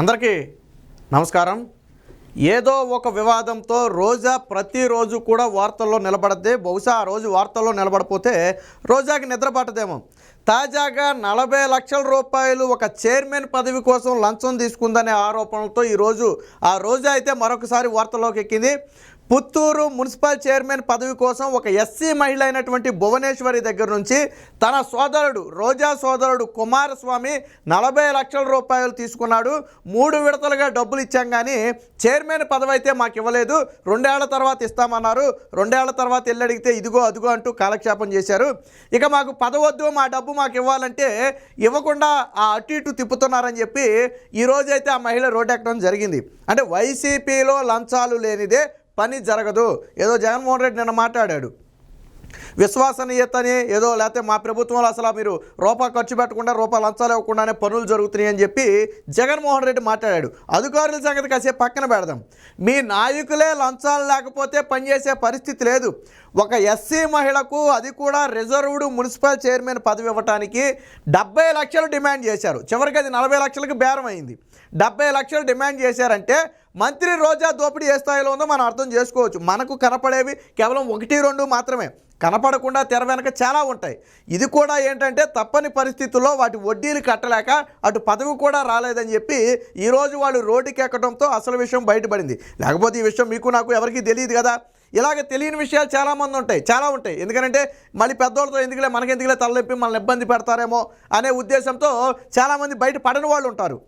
అందరికీ నమస్కారం. ఏదో ఒక వివాదంతో రోజా ప్రతిరోజు కూడా వార్తల్లో నిలబడద్ది బహుశా ఆ రోజు వార్తల్లో నిలబడిపోతే రోజాకి నిద్రపట్టదేమో. తాజాగా నలభై లక్షల రూపాయలు ఒక చైర్మన్ పదవి కోసం లంచం తీసుకుందనే ఆరోపణలతో ఈరోజు ఆ రోజా అయితే మరొకసారి వార్తల్లోకి ఎక్కింది. పుత్తూరు మున్సిపల్ చైర్మన్ పదవి కోసం ఒక ఎస్సీ మహిళ అయినటువంటి భువనేశ్వరి దగ్గర నుంచి తన సోదరుడు రోజా సోదరుడు కుమారస్వామి నలభై లక్షల రూపాయలు తీసుకున్నాడు. మూడు విడతలుగా డబ్బులు ఇచ్చాం కానీ చైర్మన్ పదవి అయితే మాకు ఇవ్వలేదు. రెండేళ్ళ తర్వాత ఇస్తామన్నారు. రెండేళ్ళ తర్వాత వెళ్ళి అడిగితే ఇదిగో అదిగో అంటూ కాలక్షేపం చేశారు. ఇక మాకు పదవద్దు మా డబ్బు మాకు ఇవ్వాలంటే ఇవ్వకుండా ఆ అటు ఇటు తిప్పుతున్నారని చెప్పి ఈరోజైతే ఆ మహిళ రోడ్డెక్కడం జరిగింది. అంటే వైసీపీలో లంచాలు లేనిదే పని జరగదు. ఏదో జగన్మోహన్ రెడ్డి నిన్న మాట్లాడాడు. విశ్వసనీయతని ఏదో లేకపోతే మా ప్రభుత్వంలో అసలు మీరు రూపాయి ఖర్చు పెట్టకుండా రూపాయలు లంచాలు ఇవ్వకుండానే పనులు జరుగుతున్నాయి అని చెప్పి జగన్మోహన్ రెడ్డి మాట్లాడాడు. అధికారుల సంగతి కాసేపు పక్కన పెడదాం. మీ నాయకులే లంచాలు లేకపోతే పనిచేసే పరిస్థితి లేదు. ఒక ఎస్సీ మహిళకు అది కూడా రిజర్వ్డ్ మున్సిపల్ చైర్మన్ పదవి ఇవ్వటానికి డెబ్బై లక్షలు డిమాండ్ చేశారు. చివరికి అది నలభై లక్షలకు బేరం అయింది. డెబ్బై లక్షలు డిమాండ్ చేశారంటే మంత్రి రోజా దోపిడీ ఏ స్థాయిలో ఉందో మనం అర్థం చేసుకోవచ్చు. మనకు కనపడేవి కేవలం ఒకటి రెండు మాత్రమే. కనపడకుండా తెర వెనక చాలా ఉంటాయి. ఇది కూడా ఏంటంటే తప్పని పరిస్థితుల్లో వాటి వడ్డీలు కట్టలేక అటు పదవి కూడా రాలేదని చెప్పి ఈరోజు వాళ్ళు రోడ్డుకి ఎక్కడంతో అసలు విషయం బయటపడింది. లేకపోతే ఈ విషయం మీకు నాకు ఎవరికీ తెలియదు కదా? ఇలాగ తెలియని విషయాలు చాలామంది ఉంటాయి. చాలా ఉంటాయి. ఎందుకంటే మళ్ళీ పెద్దోళ్ళతో ఎందుకులే మనకెందుకులే తలనొప్పి మనల్ని ఇబ్బంది పెడతారేమో అనే ఉద్దేశంతో చాలామంది బయట పడని వాళ్ళు ఉంటారు.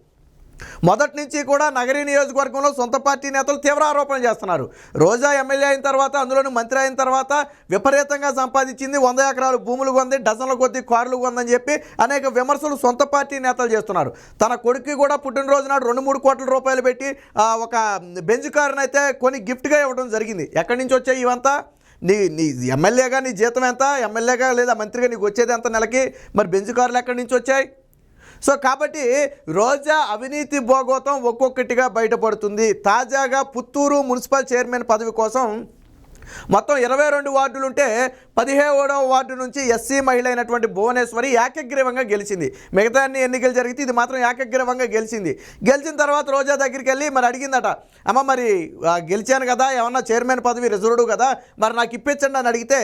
మొదటి నుంచి కూడా నగరీ నియోజకవర్గంలో సొంత పార్టీ నేతలు తీవ్ర ఆరోపణలు చేస్తున్నారు. రోజా ఎమ్మెల్యే అయిన తర్వాత అందులోని మంత్రి అయిన తర్వాత విపరీతంగా సంపాదించింది వంద ఎకరాలు భూములు కొంది డజన్ల కొద్ది కార్లు కొందని చెప్పి అనేక విమర్శలు సొంత పార్టీ నేతలు చేస్తున్నారు. తన కొడుకు కూడా పుట్టినరోజు నాడు రెండు మూడు కోట్ల రూపాయలు పెట్టి ఒక బెంజ్ కారును అయితే కొని గిఫ్ట్గా ఇవ్వడం జరిగింది. ఎక్కడి నుంచి వచ్చాయి ఇవంతా? నీ నీ ఎమ్మెల్యేగా నీ జీతం ఎంత? ఎమ్మెల్యేగా లేదా మంత్రిగా నీకు వచ్చేది ఎంత నెలకి? మరి బెంజ్ కార్లు ఎక్కడి నుంచి వచ్చాయి? సో కాబట్టి రోజా అవినీతి భోగోతం ఒక్కొక్కటిగా బయటపడుతుంది. తాజాగా పుత్తూరు మున్సిపల్ చైర్మన్ పదవి కోసం మొత్తం ఇరవై రెండు వార్డులు ఉంటే పదిహేడవ వార్డు నుంచి ఎస్సీ మహిళ అయినటువంటి భువనేశ్వరి ఏకగ్రీవంగా గెలిచింది. మిగతా అన్ని ఎన్నికలు జరిగితే ఇది మాత్రం ఏకగ్రీవంగా గెలిచింది. గెలిచిన తర్వాత రోజా దగ్గరికి వెళ్ళి మరి అడిగిందట అమ్మ మరి గెలిచాను కదా ఏమన్నా చైర్మన్ పదవి రిజర్వ్డ్ కదా మరి నాకు ఇప్పించండి అని అడిగితే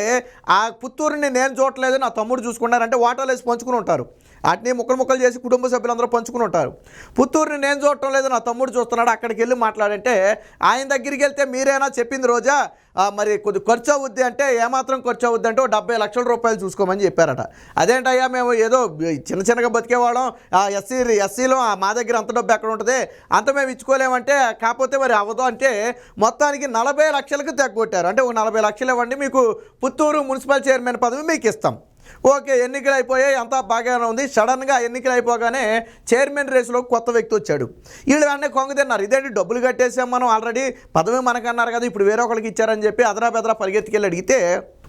ఆ పుత్తూరుని నేను చూడలేదు నా తమ్ముడు చూసుకున్నారంటే వాటాలు వేసి పంచుకుని ఉంటారు. వాటిని ముక్కలు ముక్కలు చేసి కుటుంబ సభ్యులందరూ పంచుకుని ఉంటారు. పుత్తూరుని నేను చూడటం లేదు నా తమ్ముడు చూస్తున్నాడు అక్కడికి వెళ్ళి మాట్లాడంటే ఆయన దగ్గరికి వెళ్తే మీరేనా చెప్పింది రోజా? మరి కొద్ది ఖర్చు అవుద్ది అంటే ఏమాత్రం ఖర్చు అవుద్ది అంటే డెబ్బై లక్షల రూపాయలు చూసుకోమని చెప్పారట. అదేంటయ్యా మేము ఏదో చిన్న చిన్నగా బతికేవాళ్ళం ఆ ఎస్సీ ఎస్సీలో మా దగ్గర అంత డబ్బు ఎక్కడ ఉంటుంది? అంత మేము ఇచ్చుకోలేమంటే కాకపోతే మరి అవ్వదు అంటే మొత్తానికి నలభై లక్షలకు తగ్గొట్టారు అంటే ఒక నలభై లక్షలు ఇవ్వండి మీకు పుత్తూరు మున్సిపల్ చైర్మన్ పదవి మీకు ఇస్తాం. ఓకే ఎన్నికలు అయిపోయాయి అంతా బాగానే ఉంది. సడన్గా ఎన్నికలు అయిపోగానే చైర్మన్ రేసులో కొత్త వ్యక్తి వచ్చాడు. వీళ్ళు వెంటనే కొంగ తిన్నారు. ఇదేంటి డబ్బులు కట్టేసాం మనం ఆల్రెడీ? పదవి మనకన్నారు కదా ఇప్పుడు వేరే ఒకరికి ఇచ్చారని చెప్పి అదరా బెదరా పరిగెత్తికెళ్ళి అడిగితే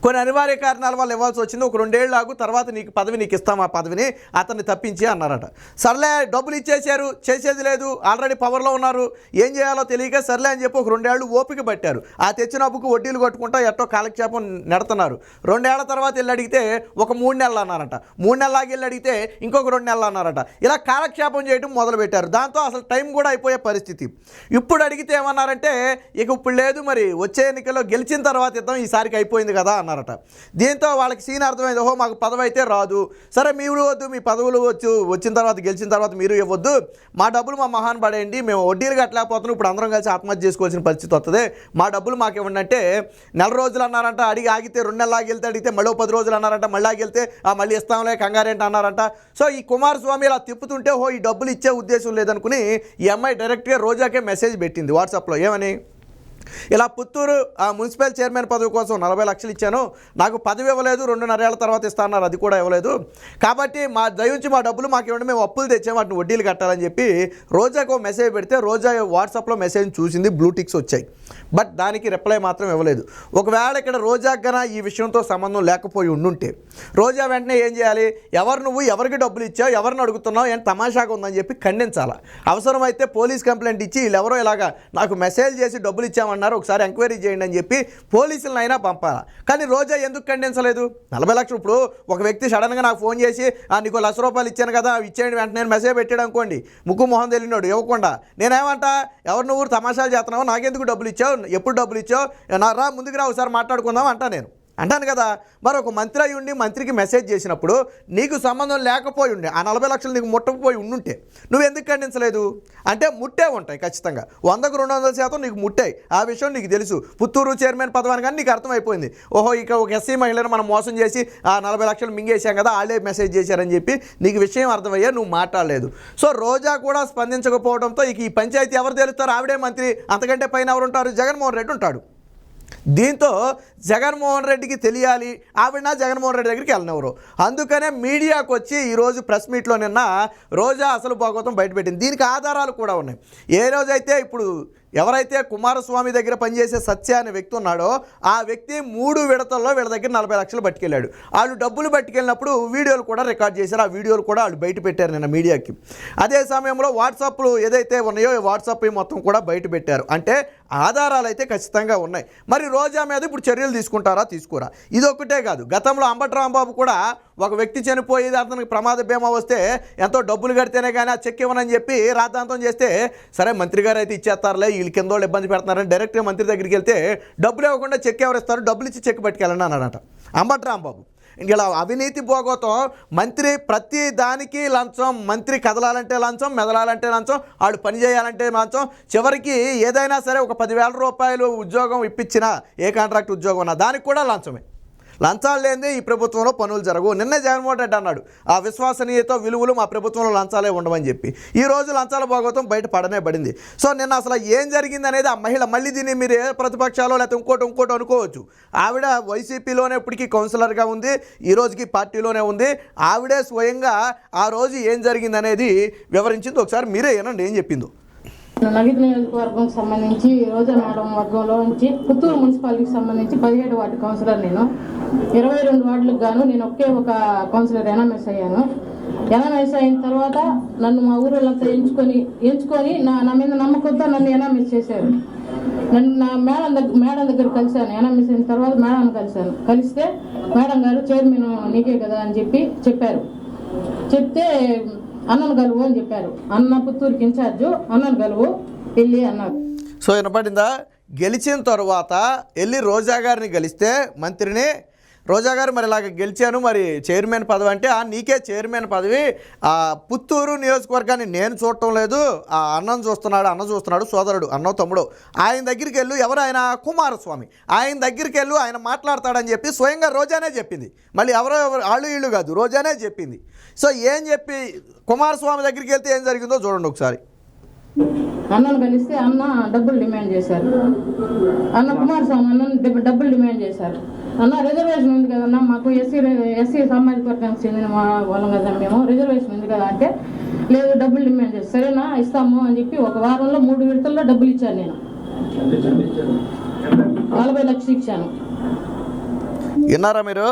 కొన్ని అనివార్య కారణాల వల్ల ఇవ్వాల్సి వచ్చింది. ఒక రెండేళ్ళు ఆగు తర్వాత నీకు పదవి నీకు ఇస్తాం ఆ పదవిని అతన్ని తప్పించి అన్నారట. సర్లే డబ్బులు ఇచ్చేసారు చేసేది లేదు ఆల్రెడీ పవర్లో ఉన్నారు ఏం చేయాలో తెలియక సర్లే అని చెప్పి ఒక రెండేళ్ళు ఓపిక పట్టారు. ఆ తెచ్చిన అప్పుకు వడ్డీలు కొట్టుకుంటా ఎట్టో కాలక్షేపం నెడుతున్నారు. రెండేళ్ళ తర్వాత వెళ్ళి అడిగితే ఒక మూడు నెలలు అన్నారట. మూడు నెలలాగి వెళ్ళి అడిగితే ఇంకొక రెండు నెలలు అన్నారట. ఇలా కాలక్షేపం చేయడం మొదలుపెట్టారు. దాంతో అసలు టైం కూడా అయిపోయే పరిస్థితి. ఇప్పుడు అడిగితే ఏమన్నారంటే ఇక ఇప్పుడు లేదు మరి వచ్చే ఎన్నికల్లో గెలిచిన తర్వాత ఇద్దాం ఈసారికి అయిపోయింది కదా అన్నారట. దీంతో వాళ్ళకి సీన్ అర్థమైంది ఓహో మాకు పదవి అయితే రాదు. సరే మీరు వద్దు మీ పదవులు వచ్చు వచ్చిన తర్వాత గెలిచిన తర్వాత మీరు ఇవ్వద్దు. మా డబ్బులు మా మహాన్ పడేయండి మేము వడ్డీలు కట్టలేకపోతున్నాం ఇప్పుడు అందరం కలిసి ఆత్మహత్య చేసుకోవాల్సిన పరిస్థితి వస్తుంది మా డబ్బులు మాకు ఇవ్వండి అంటే నెల రోజులు అన్నారంట అడిగి ఆగితే రెండు నెలలు ఆగి వెళ్తే అడిగితే మళ్ళీ పది రోజులు అన్నారంట మళ్ళీ ఆగి వెళ్తే ఆ మళ్ళీ ఇస్తాంలే కంగారేంటి అన్నారంట. సో ఈ కుమారస్వామి ఇలా తిప్పుతుంటే ఓ ఈ డబ్బులు ఇచ్చే ఉద్దేశం లేదనుకుని ఈ అమ్మాయి డైరెక్ట్గా రోజాకే మెసేజ్ పెట్టింది వాట్సాప్లో. ఏమని? ఇలా పుత్తూరు ఆ మున్సిపల్ చైర్మన్ పదవి కోసం నలభై లక్షలు ఇచ్చాను. నాకు పదవి ఇవ్వలేదు రెండున్నరేళ్ళ తర్వాత ఇస్తానన్నారు అది కూడా ఇవ్వలేదు. కాబట్టి మా దయించి మా డబ్బులు మాకు ఇవ్వండి మేము అప్పులు తెచ్చాము వాటిని వడ్డీలు కట్టాలని చెప్పి రోజాకు మెసేజ్ పెడితే రోజా వాట్సాప్లో మెసేజ్ చూసింది బ్లూటిక్స్ వచ్చాయి. బట్ దానికి రిప్లై మాత్రం ఇవ్వలేదు. ఒకవేళ ఇక్కడ రోజా గన ఈ విషయంతో సంబంధం లేకపోయి ఉండుంటే రోజా వెంటనే ఏం చేయాలి? ఎవరు నువ్వు ఎవరికి డబ్బులు ఇచ్చావు ఎవరిని అడుగుతున్నావు అని తమాషాగా ఉందని చెప్పి ఖండించాలా? అవసరమైతే పోలీస్ కంప్లైంట్ ఇచ్చి వీళ్ళు ఎవరో ఇలాగా నాకు మెసేజ్ చేసి డబ్బులు ఇచ్చామని అన్నారు ఒకసారి ఎంక్వైరీ చేయండి అని చెప్పి పోలీసులను అయినా పంపాలి. కానీ రోజా ఎందుకు ఖండించలేదు నలభై లక్షలు ఇప్పుడు ఒక వ్యక్తి సడన్గా నాకు ఫోన్ చేసి "ఆ, నీకు లక్ష రూపాయలు ఇచ్చాను కదా అవి ఇచ్చేయండి వెంటనే నేను మెసేజ్ పెట్టాడు అనుకోండి. ముక్కు మొహం తెలియనాడు ఇవ్వకుండా. నేనేమంటా? ఎవరు నువ్వు తమాషాలు చేస్తున్నావు? నాకెందుకు డబ్బులు ఇచ్చావు? ఎప్పుడు డబ్బులు ఇచ్చావు? నా రా ముందుకు రా ఒకసారి మాట్లాడుకుందాం అంటా నేను. అంటాను కదా మరి ఒక మంత్రి అయి ఉండి మంత్రికి మెసేజ్ చేసినప్పుడు నీకు సంబంధం లేకపోయి ఉండే ఆ నలభై లక్షలు నీకు ముట్టకపోయి ఉండుంటే నువ్వు ఎందుకు ఖండించలేదు? అంటే ముట్టే ఉంటాయి ఖచ్చితంగా. వందకు రెండు వందల శాతం నీకు ముట్టాయి. ఆ విషయం నీకు తెలుసు. పుత్తూరు చైర్మన్ పదవాన్ని కానీ నీకు అర్థమైపోయింది. ఓహో ఇక ఒక ఎస్సీ మహిళను మనం మోసం చేసి ఆ నలభై లక్షలు మింగేసాం కదా వాళ్ళే మెసేజ్ చేశారని చెప్పి నీకు విషయం అర్థమయ్యా నువ్వు మాట్లాడలేదు. సో రోజా కూడా స్పందించకపోవడంతో ఇక ఈ పంచాయతీ ఎవరు తెలుస్తారు ఆవిడే మంత్రి. అంతకంటే పైన ఎవరు ఉంటారు జగన్మోహన్ రెడ్డి ఉంటాడు. దీంతో జగన్మోహన్ రెడ్డికి తెలియాలి. ఆవిడ జగన్మోహన్ రెడ్డి దగ్గరికి వెళ్ళినవరు. అందుకనే మీడియాకు వచ్చి ఈరోజు ప్రెస్ మీట్లో నిన్న రోజా అసలు భాగవతం బయటపెట్టింది. దీనికి ఆధారాలు కూడా ఉన్నాయి. ఏ రోజైతే ఇప్పుడు ఎవరైతే కుమారస్వామి దగ్గర పనిచేసే సత్య అనే వ్యక్తి ఉన్నాడో ఆ వ్యక్తి మూడు విడతల్లో వీళ్ళ దగ్గర నలభై లక్షలు పట్టుకెళ్ళాడు. వాళ్ళు డబ్బులు పట్టుకెళ్ళినప్పుడు వీడియోలు కూడా రికార్డ్ చేశారు. ఆ వీడియోలు కూడా వాళ్ళు బయట పెట్టారు నిన్న మీడియాకి. అదే సమయంలో వాట్సాప్లు ఏదైతే ఉన్నాయో వాట్సాప్ మొత్తం కూడా బయట పెట్టారు. అంటే ఆధారాలు అయితే ఖచ్చితంగా ఉన్నాయి. మరి రోజా మీద ఇప్పుడు చర్యలు తీసుకుంటారా తీసుకోరా? ఇదొకటే కాదు. గతంలో అంబట్ రాంబాబు కూడా ఒక వ్యక్తి చనిపోయి అతనికి ప్రమాద బీమా వస్తే ఎంతో డబ్బులు కడితేనే కానీ ఆ చెక్ ఇవ్వనని చెప్పి రాద్ధాంతం చేస్తే సరే మంత్రి గారు అయితే ఇచ్చేస్తారులే వీళ్ళు కింద వాళ్ళు ఇబ్బంది పెడుతున్నారని డైరెక్ట్గా మంత్రి దగ్గరికి వెళ్తే డబ్బులు ఇవ్వకుండా చెక్ ఎవరిస్తారు? డబ్బులు ఇచ్చి చెక్ పట్టుకెళ్ళండి అన్నాడట అంబటి రాంబాబు. ఇలా అవినీతి పోగోతం మంత్రి ప్రతి దానికి లంచం మంత్రి కదలాలంటే లంచం మెదలాలంటే లంచం ఆడు పని చేయాలంటే లంచం చివరికి ఏదైనా సరే ఒక పదివేల రూపాయలు ఉద్యోగం ఇప్పించినా ఏ కాంట్రాక్ట్ ఉద్యోగం ఉన్నా దానికి కూడా లంచమే. లంచాలు లేనిదే ఈ ప్రభుత్వంలో పనులు జరగవు. నిన్నే జగన్మోహన్ రెడ్డి అన్నాడు ఆ విశ్వసనీయత విలువలు మా ప్రభుత్వంలో లంచాలే ఉండవని చెప్పి. ఈ రోజు లంచాల భాగవతం బయట పడనే పడింది. సో నిన్న అసలు ఏం జరిగింది అనేది ఆ మహిళ మళ్ళీ దీన్ని మీరు ఏ ప్రతిపక్షాలు లేకపోతే ఇంకోటి ఇంకోటి అనుకోవచ్చు. ఆవిడ వైసీపీలోనే ఇప్పటికీ కౌన్సిలర్గా ఉంది ఈ రోజుకి పార్టీలోనే ఉంది. ఆవిడే స్వయంగా ఆ రోజు ఏం జరిగింది అనేది వివరించింది. ఒకసారి మీరే ఏనండి ఏం చెప్పిందో. నగిరి నియోజకవర్గం సంబంధించి రోజా మేడం వర్గంలో నుంచి పుత్తూరు మున్సిపాలిటీకి సంబంధించి పదిహేడు వార్డు కౌన్సిలర్ నేను. ఇరవై రెండు వార్డులకు గాను నేను ఒకే ఒక కౌన్సిలర్ ఎన్ఎంఎస్ అయ్యాను. ఎన్ఎంఎస్ అయిన తర్వాత నన్ను మా ఊరోళ్ళంతా ఎంచుకొని ఎంచుకొని నా నా మీద నమ్మకంతో నన్ను ఎన్ఎంఎస్ చేశారు. నన్ను నా మేడం దగ్గర మేడం దగ్గర కలిశాను. ఎన్ఎంఎస్ అయిన తర్వాత మేడం కలిశాను. కలిస్తే మేడం గారు చైర్మన్ నీకే కదా అని చెప్పి చెప్పారు. చెప్తే అన్నను గలువు అని చెప్పారు. అన్న పుత్తూరుకి ఇన్ఛార్జు అన్నను గలువు వెళ్ళి అన్నారు. సో వినపడిందా? గెలిచిన తర్వాత వెళ్ళి రోజా గారిని గెలిస్తే మంత్రిని రోజా గారు మరి ఇలాగ గెలిచాను మరి చైర్మన్ పదవి అంటే "ఆ, నీకే చైర్మన్ పదవి. ఆ పుత్తూరు నియోజకవర్గాన్ని నేను చూడటం లేదు. ఆ అన్నం చూస్తున్నాడు అన్న చూస్తున్నాడు సోదరుడు అన్నో తమ్ముడు. ఆయన దగ్గరికి వెళ్ళు ఎవరు? ఆయన కుమారస్వామి. ఆయన దగ్గరికి వెళ్ళు ఆయన మాట్లాడతాడని చెప్పి స్వయంగా రోజానే చెప్పింది. మళ్ళీ ఎవరో ఎవరు వాళ్ళు ఇళ్ళు కాదు రోజానే చెప్పింది. సో ఏం చెప్పి కుమారస్వామి దగ్గరికి వెళ్తే ఏం జరిగిందో చూడండి ఒకసారి. అన్నను కలిస్తే అన్న డబ్బులు డిమాండ్ చేశారు. అన్న కుమారస్వామి అన్న డబ్బులు డిమాండ్ చేశారు. అన్న రిజర్వేషన్ ఉంది కదన్నా మాకు ఎస్సీ ఎస్సీ సామాజిక వర్గానికి చెందిన మా వాళ్ళం కదా మేము. రిజర్వేషన్ ఉంది కదా అంటే లేదు డబ్బులు డిమాండ్ చేస్తారు సరేనా ఇస్తాము అని చెప్పి ఒక వారంలో మూడు విడతల్లో డబ్బులు ఇచ్చాను నేను. నలభై లక్షలు ఇచ్చాను. విన్నారా మీరు?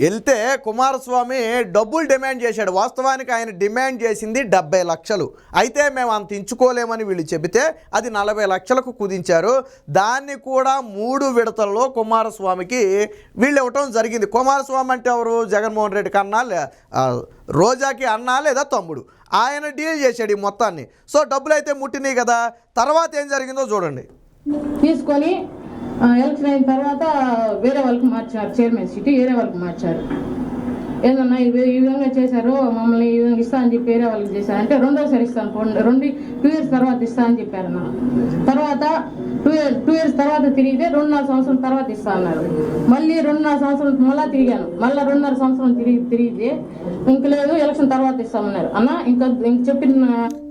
వెళ్తే కుమారస్వామి డబ్బులు డిమాండ్ చేశాడు. వాస్తవానికి ఆయన డిమాండ్ చేసింది డెబ్బై లక్షలు. అయితే మేము అంత ఇంచుకోలేమని వీళ్ళు చెబితే అది నలభై లక్షలకు కుదించారు. దాన్ని కూడా మూడు విడతల్లో కుమారస్వామికి వీళ్ళు ఇవ్వటం జరిగింది. కుమారస్వామి అంటే ఎవరు? జగన్మోహన్ రెడ్డి కన్నా లే రోజాకి అన్నా లేదా తమ్ముడు? ఆయన డీల్ చేశాడు ఈ మొత్తాన్ని. సో డబ్బులు అయితే ముట్టినాయి కదా. తర్వాత ఏం జరిగిందో చూడండి. తీసుకొని ఎలక్షన్ అయిన తర్వాత వేరే వాళ్ళకి మార్చారు చైర్మన్ సీటు వేరే వాళ్ళకి మార్చారు. ఏందన్నా ఈ విధంగా చేశారు మమ్మల్ని ఈ విధంగా ఇస్తా అని చెప్పి వేరే వాళ్ళకి చేశారు. అంటే రెండోసారి ఇస్తాను పోండి రెండు టూ ఇయర్స్ తర్వాత ఇస్తా అని చెప్పారు నా తర్వాత టూ ఇయర్స్ టూ ఇయర్స్ తర్వాత తిరిగితే రెండున్నర సంవత్సరం తర్వాత ఇస్తా అన్నారు. మళ్ళీ రెండున్నర సంవత్సరం మళ్ళీ తిరిగాను. మళ్ళీ రెండున్నర సంవత్సరం తిరిగి తిరిగితే ఇంక లేదు ఎలక్షన్ తర్వాత ఇస్తామన్నారు. అన్న ఇంకా ఇంక చెప్పిన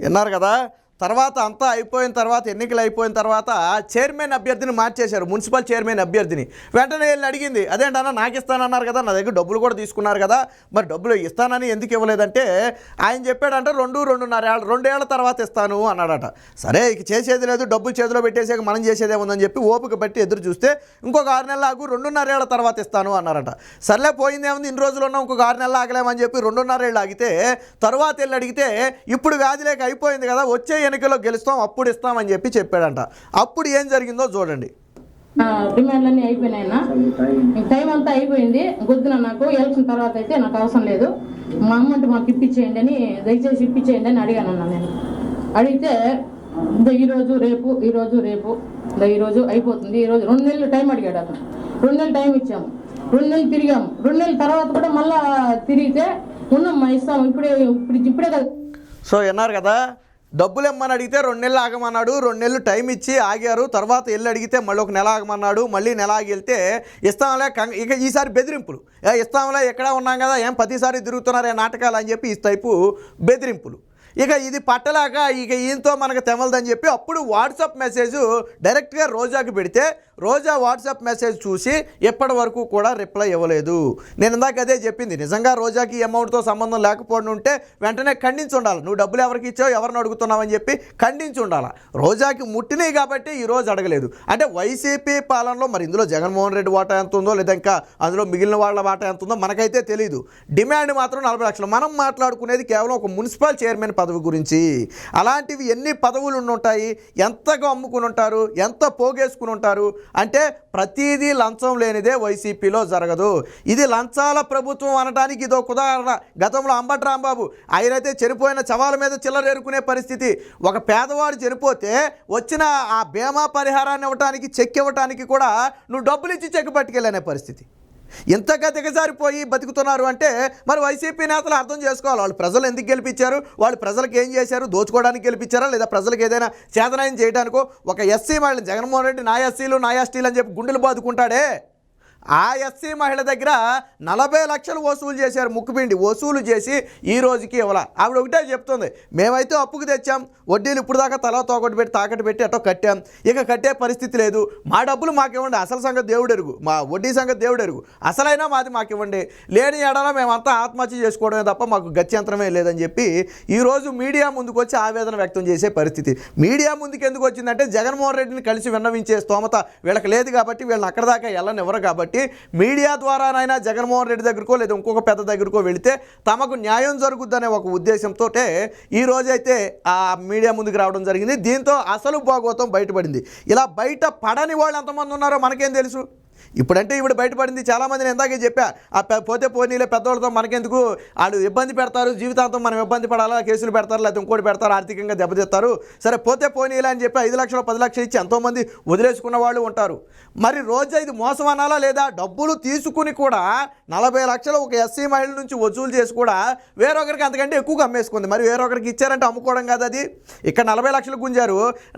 విన్నారు కదా? తర్వాత అంతా అయిపోయిన తర్వాత ఎన్నికలు అయిపోయిన తర్వాత చైర్మన్ అభ్యర్థిని మార్చేశారు మున్సిపల్ చైర్మన్ అభ్యర్థిని. వెంటనే వెళ్ళి అడిగింది అదేంటన్నా నాకు ఇస్తానన్నారు కదా నా దగ్గర డబ్బులు కూడా తీసుకున్నారు కదా మరి డబ్బులు ఇస్తానని ఎందుకు ఇవ్వలేదంటే ఆయన చెప్పాడంటే రెండు రెండున్నర ఏళ్ళ రెండేళ్ళ తర్వాత ఇస్తాను అన్నాడట. సరే ఇక చేసేది లేదు డబ్బులు చేతిలో పెట్టేసాక మనం చేసేదే ఉందని చెప్పి ఓపిక బట్టి ఎదురు చూస్తే ఇంకొక ఆరు నెలలు ఆగు రెండున్నరేళ్ళ తర్వాత ఇస్తాను అన్నారట. సర్లే పోయింది ఏముంది ఇన్ని రోజులు ఉన్నాం ఇంకొక ఆరు నెలలు ఆగలేమని చెప్పి రెండున్నర ఏళ్ళు ఆగితే తర్వాత వెళ్ళి అడిగితే ఇప్పుడు వ్యాధి లేక అయిపోయింది కదా వచ్చే ఎన్నికల్లో గెలుస్తాం అప్పుడు ఇస్తామని చెప్పి చెప్పాడంట. అప్పుడు ఏం జరిగిందో చూడండి. డిమాండ్లన్నీ అయిపోయినాయన్న. టైం అంతా అయిపోయింది. గుద్దున నాకు ఎలక్షన్ తర్వాత అయితే నాకు అవసరం లేదు. మా అమ్మంటే మాకు ఇప్పించేయండి అని దయచేసి ఇప్పించేయండి అని అడిగాను అన్న నేను. అడిగితే ఈరోజు రేపు ఈరోజు రేపు ఈరోజు అయిపోతుంది. ఈరోజు రెండు నెలలు టైం అడిగాడు అతను. రెండు నెలలు టైం ఇచ్చాము రెండు నెలలు తిరిగాము రెండు నెలల తర్వాత కూడా మళ్ళా తిరిగితే ఉన్నామ్మా ఇస్తాము. ఇప్పుడే ఇప్పుడు ఇప్పుడే కదా. సో విన్నారు కదా? డబ్బులు ఇమ్మని అడిగితే రెండు నెలలు ఆగమన్నాడు రెండు నెలలు టైం ఇచ్చి ఆగారు. తర్వాత వెళ్ళి అడిగితే మళ్ళీ ఒక నెల ఆగమన్నాడు మళ్ళీ నెల ఆగి వెళ్తే ఇస్తాంలే కంగ ఇక ఈసారి బెదిరింపులు. ఇస్తాంలే ఎక్కడ ఉన్నాం కదా ఏం ప్రతిసారి తిరుగుతున్నారే నాటకాలు అని చెప్పి ఈ టైపు బెదిరింపులు. ఇక ఇది పట్టలేక ఇక ఈయనతో మనకు తెమలదని చెప్పి అప్పుడు వాట్సాప్ మెసేజ్ డైరెక్ట్గా రోజాకి పెడితే రోజా వాట్సాప్ మెసేజ్ చూసి ఎప్పటి వరకు కూడా రిప్లై ఇవ్వలేదు. నేను ఇందాక అదే చెప్పింది నిజంగా రోజాకి అమౌంట్తో సంబంధం లేకపోవడం ఉంటే వెంటనే ఖండించి ఉండాలి. నువ్వు డబ్బులు ఎవరికి ఇచ్చావు ఎవరిని అడుగుతున్నావు అని చెప్పి ఖండించి ఉండాలి. రోజాకి ముట్టినాయి కాబట్టి ఈ రోజు అడగలేదు. అంటే వైసీపీ పాలనలో మరి ఇందులో జగన్మోహన్ రెడ్డి వాటా ఎంత ఉందో లేదా ఇంకా అందులో మిగిలిన వాళ్ళ వాటా ఎంత ఉందో మనకైతే తెలియదు డిమాండ్ మాత్రం నలభై లక్షలు. మనం మాట్లాడుకునేది కేవలం ఒక మున్సిపల్ చైర్మన్ పదవి గురించి. అలాంటివి ఎన్ని పదవులు ఉంటాయి ఎంతగా అమ్ముకుని ఉంటారు ఎంత పోగేసుకుని ఉంటారు అంటే ప్రతిదీ లంచం లేనిదే వైసీపీలో జరగదు. ఇది లంచాల ప్రభుత్వం అనడానికి ఇది ఒక ఉదాహరణ. గతంలో అంబటి రాంబాబు ఆయనైతే చనిపోయిన చవాల మీద చిల్లరేరుకునే పరిస్థితి. ఒక పేదవాడు చనిపోతే వచ్చిన ఆ బీమా పరిహారాన్ని ఇవ్వటానికి చెక్ ఇవ్వటానికి కూడా నువ్వు డబ్బులు ఇచ్చి చెక్ పట్టుకెళ్ళనే పరిస్థితి. ఇంతగా దిగజారిపోయి బతుకుతున్నారు అంటే మరి వైసీపీ నేతలు అర్థం చేసుకోవాలి. వాళ్ళు ప్రజలు ఎందుకు గెలిపించారు? వాళ్ళు ప్రజలకు ఏం చేశారు? దోచుకోవడానికి గెలిపించారా? లేదా ప్రజలకు ఏదైనా చేతనాయం చేయడానికో? ఒక ఎస్సీ వాళ్ళని జగన్మోహన్ రెడ్డి నా ఎస్సీలు నా ఎస్టీలు అని చెప్పి గుండెలు బాదుకుంటాడే. ఆ ఎస్సీ మహిళ దగ్గర నలభై లక్షలు వసూలు చేశారు ముక్కుపిండి వసూలు చేసి ఈ రోజుకి ఇవ్వాల. ఆవిడ ఒకటే చెప్తుంది మేమైతే అప్పుకు తెచ్చాం వడ్డీలు ఇప్పుడు దాకా తల తోకటి పెట్టి తాకట్టు పెట్టి అటో కట్టాం. ఇక కట్టే పరిస్థితి లేదు. మా డబ్బులు మాకు ఇవ్వండి అసలు సంగతి దేవుడు ఎరుగు మా వడ్డీ సంగతి దేవుడు ఎరుగు అసలైనా మాది మాకు ఇవ్వండి. లేని ఏడాల మేమంతా ఆత్మహత్య చేసుకోవడమే తప్ప మాకు గత్యంతరమే లేదని చెప్పి ఈరోజు మీడియా ముందుకు వచ్చి ఆవేదన వ్యక్తం చేసే పరిస్థితి. మీడియా ముందుకు ఎందుకు వచ్చిందంటే జగన్మోహన్ రెడ్డిని కలిసి విన్నవించే స్తోమత వీళ్ళకి లేదు కాబట్టి వీళ్ళని అక్కడ దాకా వెళ్ళనివ్వరు కాబట్టి మీడియా ద్వారానైనా జగన్మోహన్ రెడ్డి దగ్గరకో లేదా ఇంకొక పెద్ద దగ్గరకో వెళితే తమకు న్యాయం జరుగుద్దనే ఒక ఉద్దేశంతో ఈరోజైతే ఆ మీడియా ముందుకు రావడం జరిగింది. దీంతో అసలు భాగవతం బయటపడింది. ఇలా బయట పడని వాళ్ళు ఎంతమంది ఉన్నారో మనకేం తెలుసు? ఇప్పుడంటే ఇప్పుడు బయటపడింది చాలామంది నేను ఇందాకే చెప్పా. ఆ పోతే పోనీలే పెద్దవాళ్ళతో మనకెందుకు? వాళ్ళు ఇబ్బంది పెడతారు జీవితాంతం మనం ఇబ్బంది పడాలా కేసులు పెడతారు లేకపోతే ఇంకోటి పెడతారు ఆర్థికంగా దెబ్బతిస్తారు సరే పోతే పోనీలే అని చెప్పి ఐదు లక్షలు పది లక్షలు ఇచ్చి ఎంతోమంది వదిలేసుకున్న వాళ్ళు ఉంటారు. మరి రోజు ఇది మోసం అనాలా లేదా? డబ్బులు తీసుకుని కూడా నలభై లక్షలు ఒక ఎస్సీ మహిళ నుంచి వసూలు చేసి కూడా వేరొకరికి అంతకంటే ఎక్కువగా అమ్మేసుకుంది. మరి వేరొకరికి ఇచ్చారంటే అమ్ముకోవడం కాదు అది. ఇక్కడ నలభై లక్షలు గుంజారు.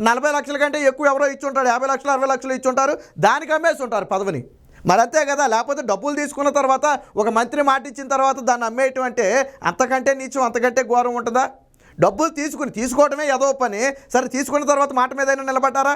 నలభై లక్షల కంటే ఎక్కువ ఎవరో ఇచ్చి ఉంటారు యాభై లక్షలు అరవై లక్షలు ఇచ్చి ఉంటారు దానికి అమ్మేసి ఉంటారు పదవిని. మరి అంతే కదా లేకపోతే డబ్బులు తీసుకున్న తర్వాత ఒక మంత్రి మాట ఇచ్చిన తర్వాత దాన్ని అమ్మేయటం అంటే అంతకంటే నీచం అంతకంటే ఘోరం ఉంటుందా? డబ్బులు తీసుకుని తీసుకోవడమే ఏదో పని. సరే తీసుకున్న తర్వాత మాట మీదైనా నిలబడ్డారా?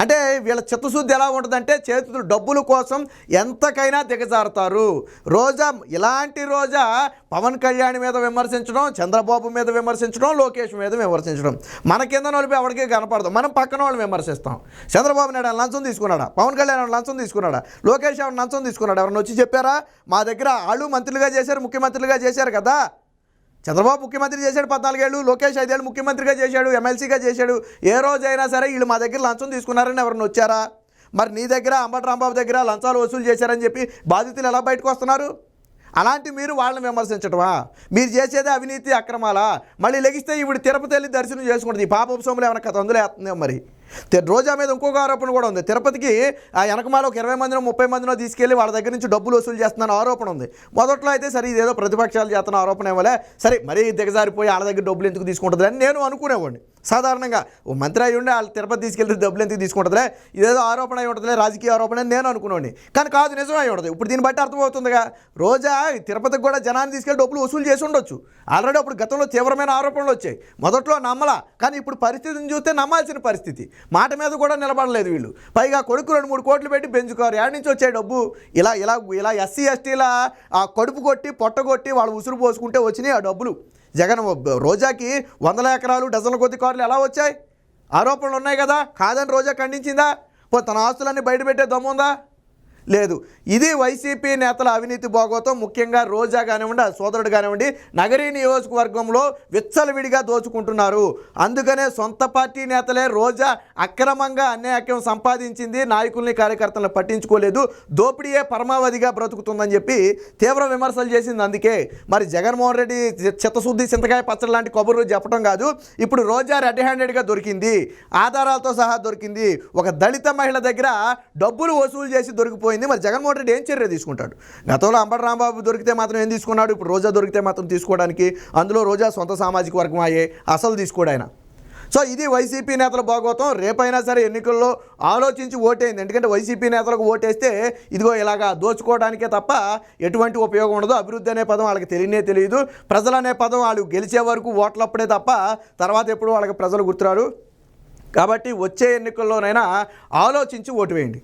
అంటే వీళ్ళ చిత్తశుద్ధి ఎలా ఉంటుందంటే చేతులు డబ్బుల కోసం ఎంతకైనా దిగజారుతారు. రోజా ఇలాంటి రోజా పవన్ కళ్యాణ్ మీద విమర్శించడం చంద్రబాబు మీద విమర్శించడం లోకేష్ మీద విమర్శించడం. మన కింద నొలిపి ఎవరికి కనపడదు. మనం పక్కన వాళ్ళు విమర్శిస్తాం. చంద్రబాబు నాయుడు లంచం తీసుకున్నాడా? పవన్ కళ్యాణ్ లంచం తీసుకున్నాడా? లోకేష్ ఎవరు లంచం తీసుకున్నాడు? ఎవరిని వచ్చి చెప్పారా? మా దగ్గర వాళ్ళు మంత్రులుగా చేశారు ముఖ్యమంత్రులుగా చేశారు కదా. చంద్రబాబు ముఖ్యమంత్రి చేశాడు పద్నాలుగేళ్ళు లోకేష్ ఐదేళ్ళు ముఖ్యమంత్రిగా చేశాడు ఎమ్మెల్సీగా చేశాడు. ఏ రోజైనా సరే వీళ్ళు మా దగ్గర లంచం తీసుకున్నారని ఎవరిని వచ్చారా? మరి నీ దగ్గర అంబటి రాంబాబు దగ్గర లంచాలు వసూలు చేశారని చెప్పి బాధితులు ఎలా బయటకు వస్తున్నారు? అలాంటి మీరు వాళ్ళని విమర్శించటమా? మీరు చేసేదే అవినీతి అక్రమాలా? మళ్ళీ లెగిస్తే ఇప్పుడు తిరుపతి వెళ్ళి దర్శనం చేసుకుంటుంది. ఈ పాప సోములు ఏమైనా కథ అందులో వేస్తుందేమో మరి? రోజా మీద ఇంకొక ఆరోపణ కూడా ఉంది. తిరుపతికి ఆ వెనకమాల ఒక ఇరవై మందినో ముప్పై మందినో తీసుకెళ్ళి వాళ్ళ దగ్గర నుంచి డబ్బులు వసూలు చేస్తున్న ఆరోపణ ఉంది. మొదట్లో అయితే సరే ఇదేదో ప్రతిపక్షాలు చేస్తున్న ఆరోపణ ఏమలే. సరే మరీ దిగజారిపోయి వాళ్ళ దగ్గర డబ్బులు ఎందుకు తీసుకుంటుంది అని నేను అనుకునేవాడిని. సాధారణంగా ఓ మంత్రి అయి ఉండే వాళ్ళు తిరుపతి తీసుకెళ్తే డబ్బులు ఎందుకు తీసుకుంటుందిలే? ఇదేదో ఆరోపణ అయి ఉంటుందిలే రాజకీయ ఆరోపణ అని నేను అనుకునేవాడిని. కానీ కాదు నిజం అయి ఉండదు ఇప్పుడు దీన్ని బట్టి అర్థమవుతుందిగా. రోజా తిరుపతికి కూడా జనాన్ని తీసుకెళ్ళి డబ్బులు వసూలు చేసి ఉండొచ్చు. ఆల్రెడీ అప్పుడు గతంలో తీవ్రమైన ఆరోపణలు వచ్చాయి. మొదట్లో నమ్మలా కానీ ఇప్పుడు పరిస్థితిని చూస్తే నమ్మాల్సిన పరిస్థితి. మాట మీద కూడా నిలబడలేదు వీళ్ళు. పైగా కొడుకు రెండు మూడు కోట్లు పెట్టి పెంచుకోరు ఏడు నుంచి వచ్చే డబ్బు ఇలా ఇలా ఇలా ఎస్సీ ఎస్టీల ఆ కడుపు కొట్టి పొట్ట కొట్టి వాళ్ళు ఉసురు పోసుకుంటే వచ్చినాయి ఆ డబ్బులు. జగన్ రోజాకి వందల ఎకరాలు డజన్ల కొద్ది కార్లు ఎలా వచ్చాయి? ఆరోపణలు ఉన్నాయి కదా. కాదని రోజా ఖండించిందా? పో తన ఆస్తులన్నీ బయట పెట్టే దమ్ముందా? లేదు. ఇది వైసీపీ నేతల అవినీతి భోగోతం ముఖ్యంగా రోజా కానివ్వండి సోదరుడు కానివ్వండి నగరీ నియోజకవర్గంలో విచ్చలవిడిగా దోచుకుంటున్నారు. అందుకనే సొంత పార్టీ నేతలే రోజా అక్రమంగా అన్యాయం సంపాదించింది నాయకుల్ని కార్యకర్తలను పట్టించుకోలేదు దోపిడీయే పరమావధిగా బ్రతుకుతుందని చెప్పి తీవ్ర విమర్శలు చేసింది అందుకే. మరి జగన్మోహన్ రెడ్డి చిత్తశుద్ధి చింతకాయ పచ్చడి లాంటి కబుర్లు చెప్పడం కాదు ఇప్పుడు రోజా రెడ్ హ్యాండెడ్గా దొరికింది ఆధారాలతో సహా దొరికింది. ఒక దళిత మహిళ దగ్గర డబ్బులు వసూలు చేసి దొరికిపోయింది. మరి జగన్మోహన్ రెడ్డి ఏం చర్య తీసుకుంటాడు? గతంలో అంబటి రాంబాబు దొరికితే మాత్రం ఏం తీసుకున్నాడు? ఇప్పుడు రోజా దొరికితే మాత్రం తీసుకోవడానికి అందులో రోజా సొంత సామాజిక వర్గం అయ్యే అసలు తీసుకోడు ఆయన. సో ఇది వైసీపీ నేతల భాగోతం రేపైనా సరే ఎన్నికల్లో ఆలోచించి ఓటేయింది ఎందుకంటే వైసీపీ నేతలకు ఓటేస్తే ఇదిగో ఇలాగా దోచుకోవడానికే తప్ప ఎటువంటి ఉపయోగం ఉండదు. అభివృద్ధి అనే పదం వాళ్ళకి తెలియనే తెలియదు. ప్రజలు అనే పదం వాళ్ళు గెలిచే వరకు ఓట్లప్పుడే తప్ప తర్వాత ఎప్పుడు వాళ్ళకి ప్రజలు గుర్తురారు. కాబట్టి వచ్చే ఎన్నికల్లోనైనా ఆలోచించి ఓటు వేయండి.